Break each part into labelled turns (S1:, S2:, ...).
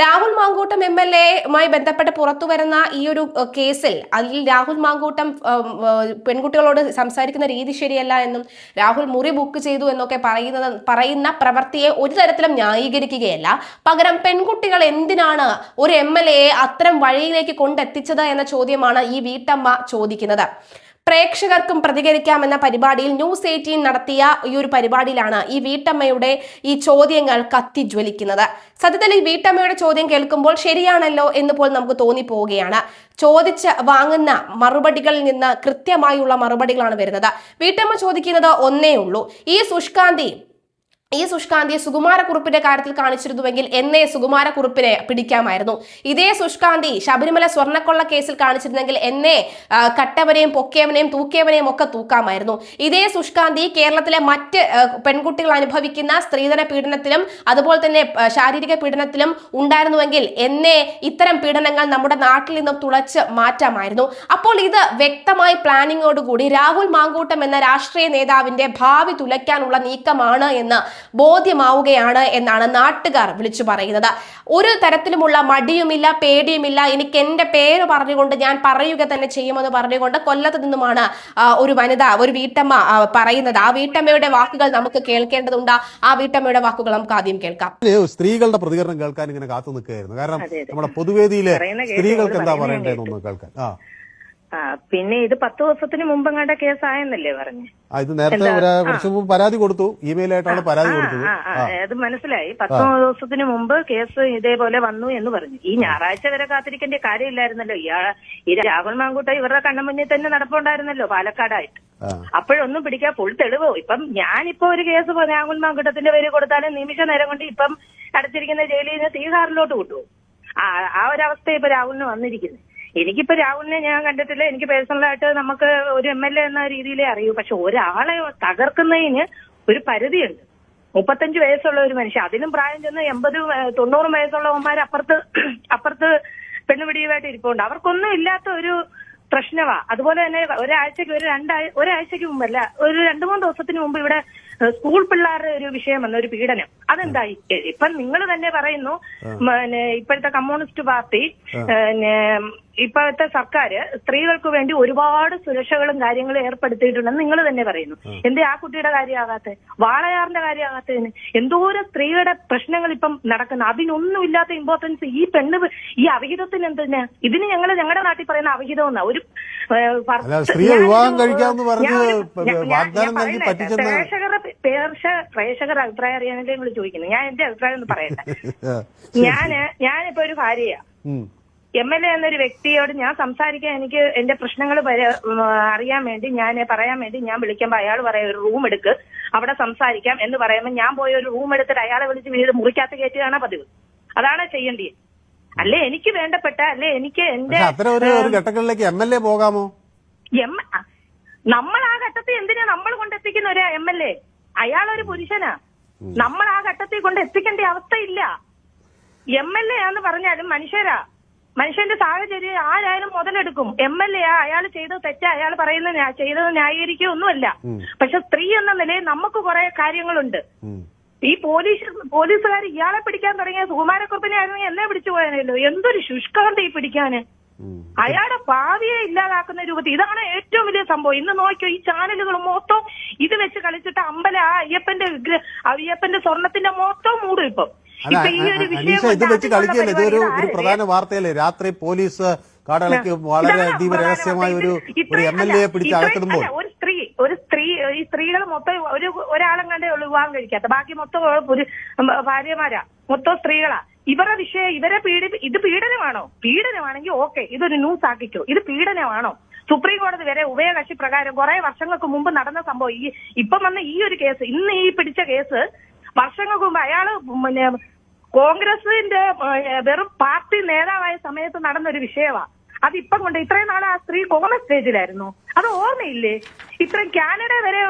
S1: Rahul Mankoottam M L എയുമായി ബന്ധപ്പെട്ട് പുറത്തു വരുന്ന ഈ ഒരു കേസിൽ അതിൽ രാഹുൽ മാങ്കൂട്ടം പെൺകുട്ടികളോട് സംസാരിക്കുന്ന രീതി ശരിയല്ല എന്നും രാഹുൽ മുറി ബുക്ക് ചെയ്തു എന്നൊക്കെ പറയുന്നത് പറയുന്ന പ്രവൃത്തിയെ ഒരു തരത്തിലും ന്യായീകരിക്കുകയല്ല. പകരം പെൺകുട്ടികൾ എന്തിനാണ് ഒരു എം എൽ എയെ അത്തരം വഴിയിലേക്ക് കൊണ്ടെത്തിച്ചത് എന്ന ചോദ്യമാണ് ഈ വീട്ടമ്മ ചോദിക്കുന്നത്. പ്രേക്ഷകർക്കും പ്രതികരിക്കാമെന്ന പരിപാടിയിൽ ന്യൂസ് എയ്റ്റീൻ നടത്തിയ ഈ ഒരു പരിപാടിയിലാണ് ഈ വീട്ടമ്മയുടെ ഈ ചോദ്യങ്ങൾ കത്തിജ്വലിക്കുന്നത്. സത്യത്തിൽ ഈ വീട്ടമ്മയുടെ ചോദ്യം കേൾക്കുമ്പോൾ ശരിയാണല്ലോ എന്ന് പോലും നമുക്ക് തോന്നിപ്പോവുകയാണ്. ചോദിച്ച് വാങ്ങുന്ന മറുപടികളിൽ നിന്ന് കൃത്യമായുള്ള മറുപടികളാണ് വരുന്നത്. വീട്ടമ്മ ചോദിക്കുന്നത് ഒന്നേ ഉള്ളൂ. ഈ സുഷ്കാന്തി ഈ സുഷ്കാന്തിയെ സുകുമാരക്കുറുപ്പിന്റെ കാര്യത്തിൽ കാണിച്ചിരുന്നുവെങ്കിൽ എന്നേ സുകുമാരക്കുറുപ്പിനെ പിടിക്കാമായിരുന്നു. ഇതേ സുഷ്കാന്തി ശബരിമല സ്വർണക്കൊള്ള കേസിൽ കാണിച്ചിരുന്നെങ്കിൽ എന്നെ കട്ടവനെയും പൊക്കിയവനെയും തൂക്കിയവനെയും ഒക്കെ തൂക്കാമായിരുന്നു. ഇതേ സുഷ്കാന്തി കേരളത്തിലെ മറ്റ് പെൺകുട്ടികൾ അനുഭവിക്കുന്ന സ്ത്രീധന പീഡനത്തിലും അതുപോലെ തന്നെ ശാരീരിക പീഡനത്തിലും ഉണ്ടായിരുന്നുവെങ്കിൽ എന്നെ ഇത്തരം പീഡനങ്ങൾ നമ്മുടെ നാട്ടിൽ നിന്നും തുളച്ച് മാറ്റാമായിരുന്നു. അപ്പോൾ ഇത് വ്യക്തമായി പ്ലാനിങ്ങോടുകൂടി രാഹുൽ മാങ്കൂട്ടം എന്ന രാഷ്ട്രീയ നേതാവിന്റെ ഭാവി തുലയ്ക്കാനുള്ള നീക്കമാണ് എന്ന് ബോധ്യമാവുകയാണ് എന്നാണ് നാട്ടുകാർ വിളിച്ചു പറയുന്നത്. ഒരു തരത്തിലുമുള്ള മടിയുമില്ല പേടിയുമില്ല. എനിക്ക് എന്റെ പേര് പറഞ്ഞുകൊണ്ട് ഞാൻ പറയുക തന്നെ ചെയ്യുമെന്ന് പറഞ്ഞുകൊണ്ട് കൊല്ലത്ത് നിന്നുമാണ് ഒരു വനിത ഒരു വീട്ടമ്മ പറയുന്നത്. ആ വീട്ടമ്മയുടെ വാക്കുകൾ നമുക്ക് കേൾക്കേണ്ടതുണ്ട്. ആ വീട്ടമ്മയുടെ വാക്കുകൾ നമുക്ക് ആദ്യം കേൾക്കാം.
S2: സ്ത്രീകളുടെ പ്രതികരണം കേൾക്കാൻ ഇങ്ങനെ കാത്തു നിൽക്കുകയായിരുന്നു. കാരണം. നമ്മുടെ പൊതുവേദിയിലെ സ്ത്രീകൾക്ക് എന്താ
S3: പറയുന്നത്
S2: കേൾക്കാൻ
S3: പിന്നെ ഇത് പത്ത് ദിവസത്തിന് മുമ്പ് കണ്ട കേസായെന്നല്ലേ പറഞ്ഞു.
S2: ഇത് നേരത്തെ ഒരു കുറച്ച് മുമ്പ് പരാതി കൊടുത്തു. ഇമെയിൽ ആയിട്ടാണ് പരാതി കൊടുത്തത്.
S3: അത് മനസ്സിലായി. പത്ത് ദിവസത്തിന് മുമ്പ് കേസ് ഇതേപോലെ വന്നു എന്ന് പറഞ്ഞു. ഈ ഞായറാഴ്ച വരെ കാത്തിരിക്കേണ്ട കാര്യമില്ലായിരുന്നല്ലോ. ഇയാൾ ഈ രാഹുൽ മാങ്കൂട്ട ഇവരുടെ കണ്ണുമുന്നിൽ തന്നെ നടപ്പുണ്ടായിരുന്നല്ലോ പാലക്കാടായിട്ട്. അപ്പോഴൊന്നും പിടിക്കാൻ ഫുൾ തെളിവോ? ഇപ്പം ഞാനിപ്പോ ഒരു കേസ് രാഹുൽ മാങ്കൂട്ടത്തിന്റെ പേര് കൊടുത്താലും നിമിഷ നേരം കൊണ്ട് ഇപ്പം അടച്ചിരിക്കുന്ന ജയിലിൽ നിന്ന് തീഹാറിലോട്ട് ആ ആ ഒരു അവസ്ഥ ഇപ്പൊ രാഹുലിന് വന്നിരിക്കുന്നത് എനിക്കിപ്പോ രാഹുലിനെ ഞാൻ കണ്ടിട്ടില്ല. എനിക്ക് പേഴ്സണലായിട്ട് നമുക്ക് ഒരു എം എൽ എ എന്ന രീതിയിലേ അറിയൂ. പക്ഷെ ഒരാളെ തകർക്കുന്നതിന് ഒരു പരിധിയുണ്ട്. മുപ്പത്തഞ്ച് വയസ്സുള്ള ഒരു മനുഷ്യൻ. അതിലും പ്രായം ചെന്ന് എൺപത് തൊണ്ണൂറ് വയസ്സുള്ളവന്മാർ അപ്പുറത്ത് അപ്പുറത്ത് പെണ്ണുപിടിയുമായിട്ട് ഇരിപ്പുണ്ട്. അവർക്കൊന്നും ഇല്ലാത്ത ഒരു പ്രശ്നമാ അതുപോലെ തന്നെ ഒരാഴ്ചക്ക് ഒരു രണ്ടാ ഒരാഴ്ചക്ക് മുമ്പല്ല ഒരു രണ്ടു മൂന്ന് ദിവസത്തിന് മുമ്പ് ഇവിടെ സ്കൂൾ പിള്ളേരുടെ ഒരു വിഷയം വന്ന ഒരു പീഡനം. അതെന്തായി? ഇപ്പൊ നിങ്ങൾ തന്നെ പറയുന്നു പിന്നെ ഇപ്പോഴത്തെ കമ്മ്യൂണിസ്റ്റ് പാർട്ടി പിന്നെ ഇപ്പോഴത്തെ സർക്കാർ സ്ത്രീകൾക്ക് വേണ്ടി ഒരുപാട് സുരക്ഷകളും കാര്യങ്ങളും ഏർപ്പെടുത്തിയിട്ടുണ്ടെന്ന് നിങ്ങൾ തന്നെ പറയുന്നു. എന്തേ ആ കുട്ടിയുടെ കാര്യമാകാത്ത? വാളയാറിന്റെ കാര്യമാകാത്തതിന് എന്തോരം സ്ത്രീകളുടെ പ്രശ്നങ്ങൾ ഇപ്പം നടക്കുന്നു. അതിനൊന്നും ഇല്ലാത്ത ഇമ്പോർട്ടൻസ് ഈ പെണ്ണ് ഈ അവിഹിതത്തിന് എന്തിനാ? ഇതിന് ഞങ്ങൾ ഞങ്ങളുടെ നാട്ടിൽ പറയുന്ന അവിഹിതം എന്നാ ഒരു
S2: സ്ത്രീയെ വിവാഹം കഴിക്കാമെന്ന് പറഞ്ഞ്
S3: പ്രേക്ഷകരുടെ പ്രേക്ഷകർ അഭിപ്രായം അറിയാനല്ലേ നിങ്ങൾ ചോദിക്കുന്നത് ഞാൻ എന്റെ അഭിപ്രായം ഒന്ന് പറയട്ടെ. ഞാൻ ഞാനിപ്പോ ഒരു ഭാര്യയാ. എം എൽ എ എന്നൊരു വ്യക്തിയോട് ഞാൻ സംസാരിക്കാൻ എനിക്ക് എന്റെ പ്രശ്നങ്ങൾ അറിയാൻ വേണ്ടി ഞാൻ പറയാൻ വേണ്ടി ഞാൻ വിളിക്കുമ്പോ അയാൾ പറയാം ഒരു റൂം എടുക്ക്. അവിടെ സംസാരിക്കാം. എന്ന് പറയുമ്പോൾ ഞാൻ പോയി ഒരു റൂം എടുത്തിട്ട് അയാളെ വിളിച്ച് വീട് മുറിക്കകത്ത് കയറ്റുകയാണ് പതിവ്. അതാണ് ചെയ്യേണ്ടത് അല്ലെ എനിക്ക് വേണ്ടപ്പെട്ട അല്ലെ എനിക്ക് എന്റെ
S2: അത്തരം ഒരു ഘട്ടങ്ങളിലേക്ക് എം എൽ എ പോകാമോ?
S3: എം നമ്മൾ ആ ഘട്ടത്തിൽ എന്തിനാ നമ്മൾ കൊണ്ടെത്തിക്കുന്ന ഒരു എം എൽ എ? അയാളൊരു പുരുഷനാ. നമ്മൾ ആ ഘട്ടത്തിൽ കൊണ്ട് എത്തിക്കേണ്ട അവസ്ഥയില്ല. എം എൽ എ ആന്ന് പറഞ്ഞാലും മനുഷ്യരാ. മനുഷ്യന്റെ സാഹചര്യം ആരായാലും മുതലെടുക്കും. എം എൽ എ അയാൾ ചെയ്തത് തെറ്റ അയാൾ പറയുന്നത് ചെയ്തത് ചെയ്തത് ന്യായീകരിക്കുകയൊന്നുമല്ല പക്ഷെ സ്ത്രീ എന്ന നിലയിൽ നമുക്ക് കുറെ കാര്യങ്ങളുണ്ട്. ഈ പോലീസ് പോലീസുകാർ ഇയാളെ പിടിക്കാൻ തുടങ്ങിയ സുകുമാരക്കുറിപ്പിനെ ആയിരുന്നു എന്നെ പിടിച്ചു പോയാനല്ലോ എന്തൊരു ശുഷ്കാന്ത ഈ പിടിക്കാന്?
S2: ഉം.
S3: അയാളുടെ ഭാവിയെ ഇല്ലാതാക്കുന്ന രൂപത്തിൽ ഇതാണ് ഏറ്റവും വലിയ സംഭവം. ഇന്ന് നോക്കിയോ ഈ ചാനലുകൾ മൊത്തം ഇത് വെച്ച് കളിച്ചിട്ട് അമ്പല ആ അയ്യപ്പന്റെ അയ്യപ്പന്റെ സ്വർണത്തിന്റെ മൊത്തം മൂടും ഇപ്പൊ.
S2: ഇത് വെച്ച് കളിക്കല്ലേ ഇതൊരു ഒരു പ്രധാന വാർത്തയല്ലേ? രാത്രി പോലീസ് കാടലയ്ക്ക് വളരെ അതീവ രഹസ്യമായ ഒരു എം എൽ എ പിടിച്ച് അകത്തിടുമ്പോൾ
S3: ഒരു സ്ത്രീ ഒരു സ്ത്രീ ഈ സ്ത്രീകൾ മൊത്തം ഒരു ഒരാളും കണ്ടേ ഉള്ളൂ വിവാഹം കഴിക്കാത്ത. ബാക്കി മൊത്തം ഭാര്യമാരാ. മൊത്തം സ്ത്രീകളാ. ഇവരുടെ വിഷയം ഇവരെ പീഡി ഇത് പീഡനമാണോ? പീഡനമാണെങ്കിൽ ഓക്കെ ഇതൊരു ന്യൂസ് ആക്കിക്കോ. ഇത് പീഡനമാണോ? സുപ്രീം കോടതി വരെ ഉഭയകക്ഷി പ്രകാരം കുറെ വർഷങ്ങൾക്ക് മുമ്പ് നടന്ന സംഭവം ഈ ഇപ്പം വന്ന ഈ ഒരു കേസ് ഇന്ന് ഈ പിടിച്ച കേസ് വർഷങ്ങൾക്ക് മുമ്പ് അയാൾ പിന്നെ കോൺഗ്രസിന്റെ വെറും പാർട്ടി നേതാവായ സമയത്ത് നടന്ന ഒരു വിഷയമാണ് ഇപ്പം കൊണ്ട് ഇത്രയും നാൾ ആ സ്ത്രീ കോമൺ സ്റ്റേജിലായിരുന്നു അത് ഓർമ്മയില്ലേ? ഇത്രയും കാനഡ വരെ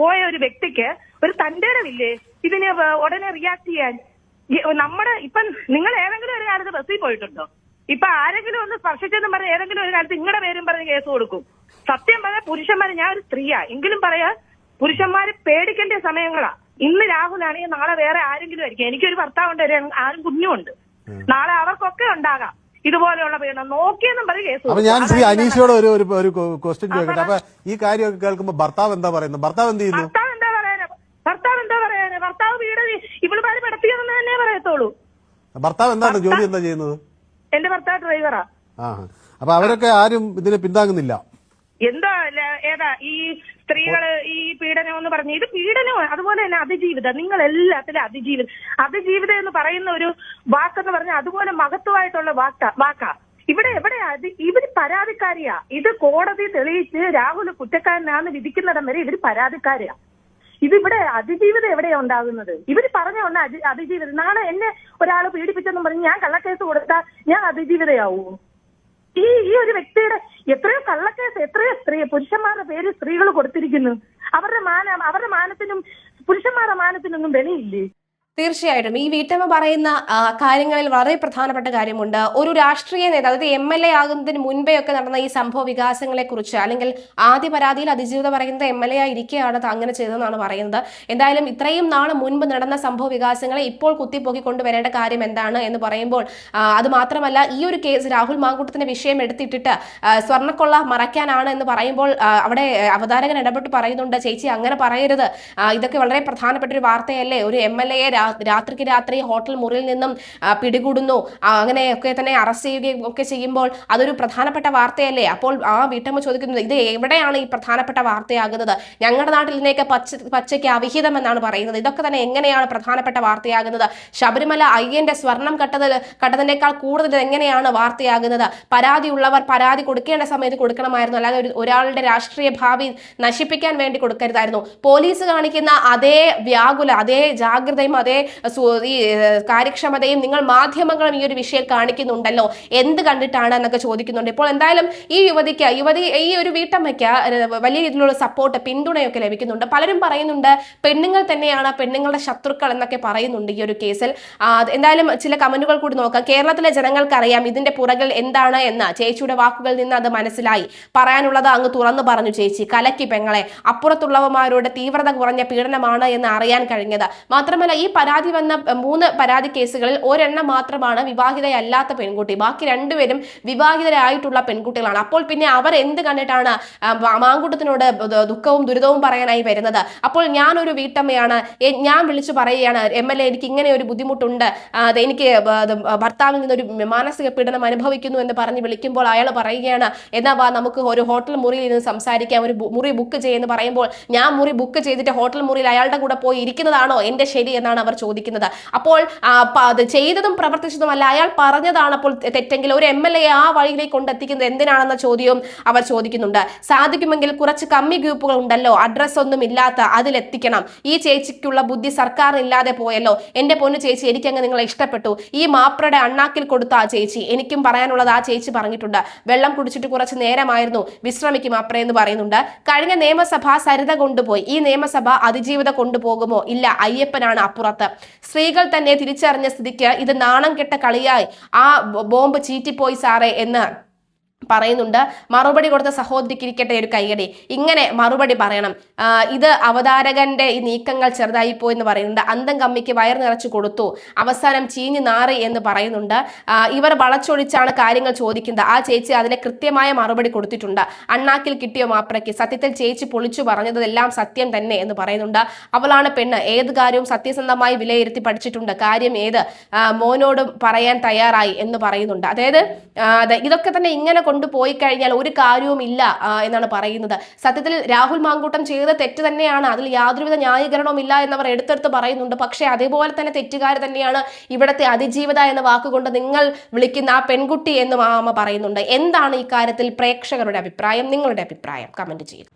S3: പോയ ഒരു വ്യക്തിക്ക് ഒരു തന്റേടമില്ലേ ഇതിനെ ഉടനെ റിയാക്ട് ചെയ്യാൻ. നമ്മുടെ ഇപ്പം നിങ്ങൾ ഏതെങ്കിലും ഒരു കാലത്ത് ബസ്സിൽ പോയിട്ടുണ്ടോ? ഇപ്പൊ ആരെങ്കിലും ഒന്ന് സ്പർശിച്ചെന്നും പറഞ്ഞ് ഏതെങ്കിലും ഒരു കാലത്ത് നിങ്ങളുടെ പേരും പറഞ്ഞ് കേസ് കൊടുക്കും. സത്യം പറഞ്ഞ പുരുഷന്മാര് ഞാൻ ഒരു സ്ത്രീയാ. എങ്കിലും പറയാ പുരുഷന്മാര് പേടിക്കേണ്ട സമയങ്ങളാ. ഇന്ന് രാഹുലാണെങ്കിൽ നാളെ വേറെ ആരെങ്കിലും ആയിരിക്കും. എനിക്കൊരു ഭർത്താവുണ്ട് ആരും കുഞ്ഞുമുണ്ട് നാളെ അവർക്കൊക്കെ ഉണ്ടാകാം. ഇതുപോലെയുള്ള പീഡനം. നോക്കിയെന്നും പറഞ്ഞ് കേസ്
S2: അപ്പൊ. ഞാൻ ശ്രീ അനീഷയോട് ഒരു ഒരു ക്വസ്റ്റ്യൻ ചോദിക്കട്ടെ. അപ്പൊ ഈ കാര്യമൊക്കെ കേൾക്കുമ്പോ ഭർത്താവ് എന്താ പറയുന്നത്? ഭർത്താവ് എന്ത് ചെയ്യുന്നു
S3: ഭർത്താവ് എന്താ പറയാന് ഭർത്താവ് എന്താ പറയാന് ഭർത്താവ് വീട് ഇവളുമാര് പെടത്തിയതെന്ന് പറയത്തോളൂ
S2: ഭർത്താവ് എന്താണ്? ജോലി എന്താ ചെയ്യുന്നത്?
S3: എന്റെ ഭർത്താവ് ഡ്രൈവറാ.
S2: ആ അപ്പൊ അവരൊക്കെ ആരും ഇതിന് പിന്താങ്ങുന്നില്ല.
S3: എന്താ ഏതാ ഈ സ്ത്രീകൾ ഈ പീഡനം എന്ന് പറഞ്ഞു ഇത് പീഡനമാണ് അതുപോലെ തന്നെ അതിജീവിതം. നിങ്ങൾ എല്ലാത്തിലും അതിജീവിതം. അതിജീവിതം എന്ന് പറയുന്ന ഒരു വാക്കെന്ന് പറഞ്ഞാൽ അതുപോലെ മഹത്വമായിട്ടുള്ള വാക്കാ വാക്കാ. ഇവിടെ എവിടെ ഇവർ പരാതിക്കാരിയാ. ഇത് കോടതി തെളിയിച്ച് രാഹുൽ കുറ്റക്കാരനാന്ന് വിധിക്കുന്നിടം വരെ ഇവർ പരാതിക്കാരിയാ. ഇതിവിടെ അതിജീവിതം എവിടെയാ ഉണ്ടാകുന്നത്? ഇവർ പറഞ്ഞ ഒന്ന് അതി അതിജീവിതം. നാളെ എന്നെ ഒരാൾ പീഡിപ്പിച്ചെന്നും പറഞ്ഞ് ഞാൻ കള്ളക്കേസ് കൊടുത്താൽ ഞാൻ അതിജീവിതയാവൂ? ഈ ഈ ഒരു വ്യക്തിയുടെ എത്രയോ കള്ളക്കേസ് എത്രയോ സ്ത്രീ പുരുഷന്മാരുടെ പേര് സ്ത്രീകൾ കൊടുത്തിരിക്കുന്നു. അവരുടെ മാന അവരുടെ മാനത്തിനും പുരുഷന്മാരുടെ മാനത്തിനൊന്നും വിലയില്ലേ?
S1: തീർച്ചയായിട്ടും. ഈ വീട്ടമ്മ പറയുന്ന കാര്യങ്ങളിൽ വളരെ പ്രധാനപ്പെട്ട കാര്യമുണ്ട്. ഒരു രാഷ്ട്രീയ നേതാവ് അതായത് എം എൽ എ ആകുന്നതിന് മുൻപേ ഒക്കെ നടന്ന ഈ സംഭവ വികാസങ്ങളെ കുറിച്ച് അല്ലെങ്കിൽ ആദ്യ പരാതിയിൽ അതിജീവിത പറയുന്നത് എം എൽ എ ആയിരിക്കെയാണ് അങ്ങനെ ചെയ്തതെന്നാണ് പറയുന്നത്. എന്തായാലും ഇത്രയും നാൾ മുൻപ് നടന്ന സംഭവ വികാസങ്ങളെ ഇപ്പോൾ കുത്തിപ്പോക്കി കൊണ്ടുവരേണ്ട കാര്യം എന്താണ് എന്ന് പറയുമ്പോൾ അത് മാത്രമല്ല ഈ ഒരു കേസ് രാഹുൽ മാങ്കൂട്ടത്തിന്റെ വിഷയം എടുത്തിട്ടിട്ട് സ്വർണക്കൊള്ള മറയ്ക്കാനാണ് എന്ന് പറയുമ്പോൾ അവിടെ അവതാരകൻ ഇടപെട്ട് പറയുന്നുണ്ട് ചേച്ചി അങ്ങനെ പറയരുത്. ഇതൊക്കെ വളരെ പ്രധാനപ്പെട്ട ഒരു വാർത്തയല്ലേ? ഒരു എം എൽ എയെ രാത്രിക്ക് രാത്രി ഹോട്ടൽ മുറിയിൽ നിന്നും പിടികൂടുന്നു. അങ്ങനെയൊക്കെ തന്നെ അറസ്റ്റ് ചെയ്യുകയും ഒക്കെ ചെയ്യുമ്പോൾ അതൊരു പ്രധാനപ്പെട്ട വാർത്തയല്ലേ? അപ്പോൾ ആ വീട്ടമ്മ ചോദിക്കുന്നത് ഇത് എവിടെയാണ് ഈ പ്രധാനപ്പെട്ട വാർത്തയാകുന്നത്? ഞങ്ങളുടെ നാട്ടിൽ ഇതിനെയൊക്കെ പച്ച പച്ചയ്ക്ക് അവിഹിതം എന്നാണ് പറയുന്നത്. ഇതൊക്കെ തന്നെ എങ്ങനെയാണ് പ്രധാനപ്പെട്ട വാർത്തയാകുന്നത്? ശബരിമല അയ്യന്റെ സ്വർണം കട്ടത് കട്ടതിനേക്കാൾ കൂടുതൽ എങ്ങനെയാണ് വാർത്തയാകുന്നത്? പരാതി ഉള്ളവർ പരാതി കൊടുക്കേണ്ട സമയത്ത് കൊടുക്കണമായിരുന്നു. അല്ലാതെ ഒരു ഒരാളുടെ രാഷ്ട്രീയ ഭാവി നശിപ്പിക്കാൻ വേണ്ടി കൊടുക്കരുതായിരുന്നു. പോലീസ് കാണിക്കുന്ന അതേ വ്യാകുല അതേ ജാഗ്രതയും അതേ സു- ഈ കാര്യക്ഷമതയും നിങ്ങൾ മാധ്യമങ്ങളും ഈ ഒരു വിഷയം കാണിക്കുന്നുണ്ടല്ലോ. എന്ത് കണ്ടിട്ടാണ് എന്നൊക്കെ ചോദിക്കുന്നുണ്ട്. ഇപ്പോൾ എന്തായാലും ഈ യുവതിക്ക് യുവതി ഈ ഒരു വീട്ടമ്മയ്ക്ക് വലിയ രീതിയിലുള്ള സപ്പോർട്ട് പിന്തുണയൊക്കെ ലഭിക്കുന്നുണ്ട്. പലരും പറയുന്നുണ്ട് പെണ്ണുങ്ങൾ തന്നെയാണ് പെണ്ണുങ്ങളുടെ ശത്രുക്കൾ എന്നൊക്കെ പറയുന്നുണ്ട് ഈ ഒരു കേസിൽ. എന്തായാലും ചില കമന്റുകൾ കൂടി നോക്കാം. കേരളത്തിലെ ജനങ്ങൾക്കറിയാം ഇതിന്റെ പുറകിൽ എന്താണ് എന്ന്. ചേച്ചിയുടെ വാക്കുകളിൽ നിന്ന് അത് മനസ്സിലായി. പറയാനുള്ളത് അങ്ങ് തുറന്നു പറഞ്ഞു ചേച്ചി. കലക്കി പെങ്ങളെ. അപ്പുറത്തുള്ളവന്മാരുടെ തീവ്രത കുറഞ്ഞ പീഡനമാണ് എന്ന് അറിയാൻ കഴിഞ്ഞത്. മാത്രമല്ല ഈ പരാതി വന്ന മൂന്ന് പരാതി കേസുകളിൽ ഒരെണ്ണം മാത്രമാണ് വിവാഹിതയല്ലാത്ത പെൺകുട്ടി. ബാക്കി രണ്ടുപേരും വിവാഹിതരായിട്ടുള്ള പെൺകുട്ടികളാണ്. അപ്പോൾ പിന്നെ അവർ എന്ത് കണ്ടിട്ടാണ് മാങ്കുട്ടത്തിനോട് ദുഃഖവും ദുരിതവും പറയാനായി വരുന്നത്? അപ്പോൾ ഞാനൊരു വീട്ടമ്മയാണ്. ഞാൻ വിളിച്ചു പറയുകയാണ് എം എൽ എ എനിക്ക് ഇങ്ങനെ ഒരു ബുദ്ധിമുട്ടുണ്ട്. എനിക്ക് ഭർത്താവിൽ നിന്നൊരു മാനസിക പീഡനം അനുഭവിക്കുന്നു എന്ന് പറഞ്ഞ് വിളിക്കുമ്പോൾ അയാൾ പറയുകയാണ് എന്നാ വാ നമുക്ക് ഒരു ഹോട്ടൽ മുറിയിൽ ഇരുന്ന് സംസാരിക്കാം. ഒരു മുറി ബുക്ക് ചെയ്യുമെന്ന് പറയുമ്പോൾ ഞാൻ മുറി ബുക്ക് ചെയ്തിട്ട് ഹോട്ടൽ മുറിയിൽ അയാളുടെ കൂടെ പോയി ഇരിക്കുന്നതാണോ? എന്റെ ശരി എന്നാണ് അവർ ചോദിക്കുന്നത്. അപ്പോൾ ചെയ്തതും പ്രവർത്തിച്ചതുമല്ല അയാൾ പറഞ്ഞതാണ് അപ്പോൾ തെറ്റെങ്കിൽ ഒരു എം എൽ എ ആ വഴിയിലേക്ക് കൊണ്ടെത്തിക്കുന്നത് എന്തിനാണെന്ന ചോദ്യവും അവർ ചോദിക്കുന്നുണ്ട്. സാധിക്കുമെങ്കിൽ കുറച്ച് കമ്മി ഗ്രൂപ്പുകൾ ഉണ്ടല്ലോ അഡ്രസ് ഒന്നും ഇല്ലാത്ത അതിലെത്തിക്കണം. ഈ ചേച്ചിക്കുള്ള ബുദ്ധി സർക്കാർ ഇല്ലാതെ പോയല്ലോ. എന്റെ പൊന്നു ചേച്ചി എനിക്കങ്ങ് നിങ്ങളെ ഇഷ്ടപ്പെട്ടു. ഈ മാപ്രയുടെ അണ്ണാക്കിൽ കൊടുത്ത ആ ചേച്ചി എനിക്കും പറയാനുള്ളത് ആ ചേച്ചി പറഞ്ഞിട്ടുണ്ട്. വെള്ളം കുടിച്ചിട്ട് കുറച്ച് നേരമായിരുന്നു വിശ്രമിക്കും മാപ്ര എന്ന് പറയുന്നുണ്ട്. കഴിഞ്ഞ നിയമസഭ സരിത കൊണ്ടുപോയി. ഈ നിയമസഭ അതിജീവിത കൊണ്ടുപോകുമോ? ഇല്ല അയ്യപ്പനാണ് അപ്പുറത്ത്. സ്ത്രീകൾ തന്നെ തിരിച്ചറിഞ്ഞ സ്ഥിതിക്ക് ഇത് നാണം കെട്ട കളിയായി. ആ ബോംബ് ചീറ്റിപ്പോയി സാറേ എന്ന് പറയുന്നുണ്ട് മറുപടി കൊടുത്ത സഹോദരിക്ക് ഇരിക്കട്ടെ ഒരു കൈയടി ഇങ്ങനെ മറുപടി പറയണം. ഇത് അവതാരകന്റെ ഈ നീക്കങ്ങൾ ചെറുതായി എന്ന് പറയുന്നുണ്ട്. അന്തം കമ്മിക്ക് വയർ നിറച്ചു കൊടുത്തു. അവസാനം ചീഞ്ഞു നാറി എന്ന് പറയുന്നുണ്ട്. ഇവർ വളച്ചൊടിച്ചാണ് കാര്യങ്ങൾ ചോദിക്കുന്നത്. ആ ചേച്ചി അതിന് കൃത്യമായ മറുപടി കൊടുത്തിട്ടുണ്ട്. അണ്ണാക്കിൽ കിട്ടിയോ മാപ്രയ്ക്ക് സത്യത്തിൽ ചേച്ചി പൊളിച്ചു പറഞ്ഞതെല്ലാം സത്യം തന്നെ എന്ന് പറയുന്നുണ്ട്. അവളാണ് പെണ്ണ്. ഏത് കാര്യവും സത്യസന്ധമായി വിലയിരുത്തി പഠിച്ചിട്ടുണ്ട്. കാര്യം ഏത്? മോനോടും പറയാൻ തയ്യാറായി എന്ന് പറയുന്നുണ്ട്. അതായത് ഇതൊക്കെ തന്നെ ഇങ്ങനെ കൊണ്ടുപോയി കഴിഞ്ഞാൽ ഒരു കാര്യവും ഇല്ല എന്നാണ് പറയുന്നത്. സത്യത്തിൽ രാഹുൽ മാങ്കൂട്ടം ചെയ്ത തെറ്റ് തന്നെയാണ്. അതിൽ യാതൊരുവിധ ന്യായീകരണവും ഇല്ല എന്നവർ എടുത്തെടുത്ത് പറയുന്നുണ്ട്. പക്ഷേ അതേപോലെ തന്നെ തെറ്റുകാർ തന്നെയാണ് ഇവിടുത്തെ അതിജീവിത എന്ന വാക്കുകൊണ്ട് നിങ്ങൾ വിളിക്കുന്ന ആ പെൺകുട്ടി എന്ന് മാമ പറയുന്നുണ്ട്. എന്താണ് ഈ കാര്യത്തിൽ പ്രേക്ഷകരുടെ അഭിപ്രായം? നിങ്ങളുടെ അഭിപ്രായം കമന്റ് ചെയ്യും